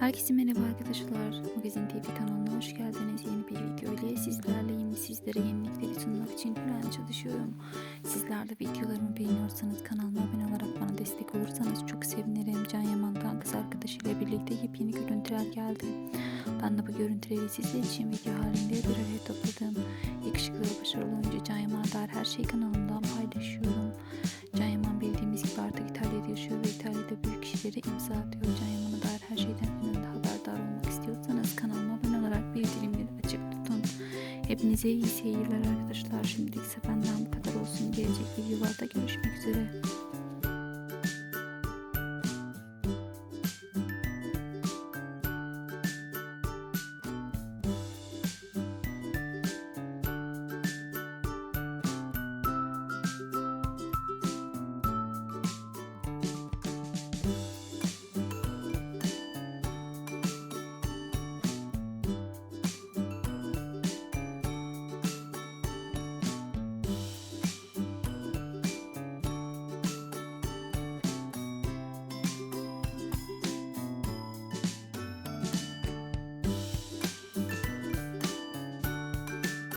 Herkese merhaba arkadaşlar. Magazin TV kanalına hoş geldiniz. Yeni bir video ile sizlerleyim. Sizlere yenilikleri sunmak için her an çalışıyorum. Sizler de videolarımı beğeniyorsanız kanalıma abone olarak bana destek olursanız çok sevinirim. Can Yaman'dan kız arkadaşıyla birlikte yepyeni görüntüler geldi. Ben de bu görüntüleri sizler için video halinde bir araya topladım. Yakışıklı ve başarılı oyuncu Can Yaman'a dair her şeyi kanalımdan paylaşıyorum. Can Yaman bildiğimiz gibi artık İtalya'da yaşıyor ve İtalya'da büyük işlere imza atıyor. Hepinize iyi seyirler arkadaşlar. Şimdilik benden bu kadar olsun. Gelecek videolarda görüşmek üzere.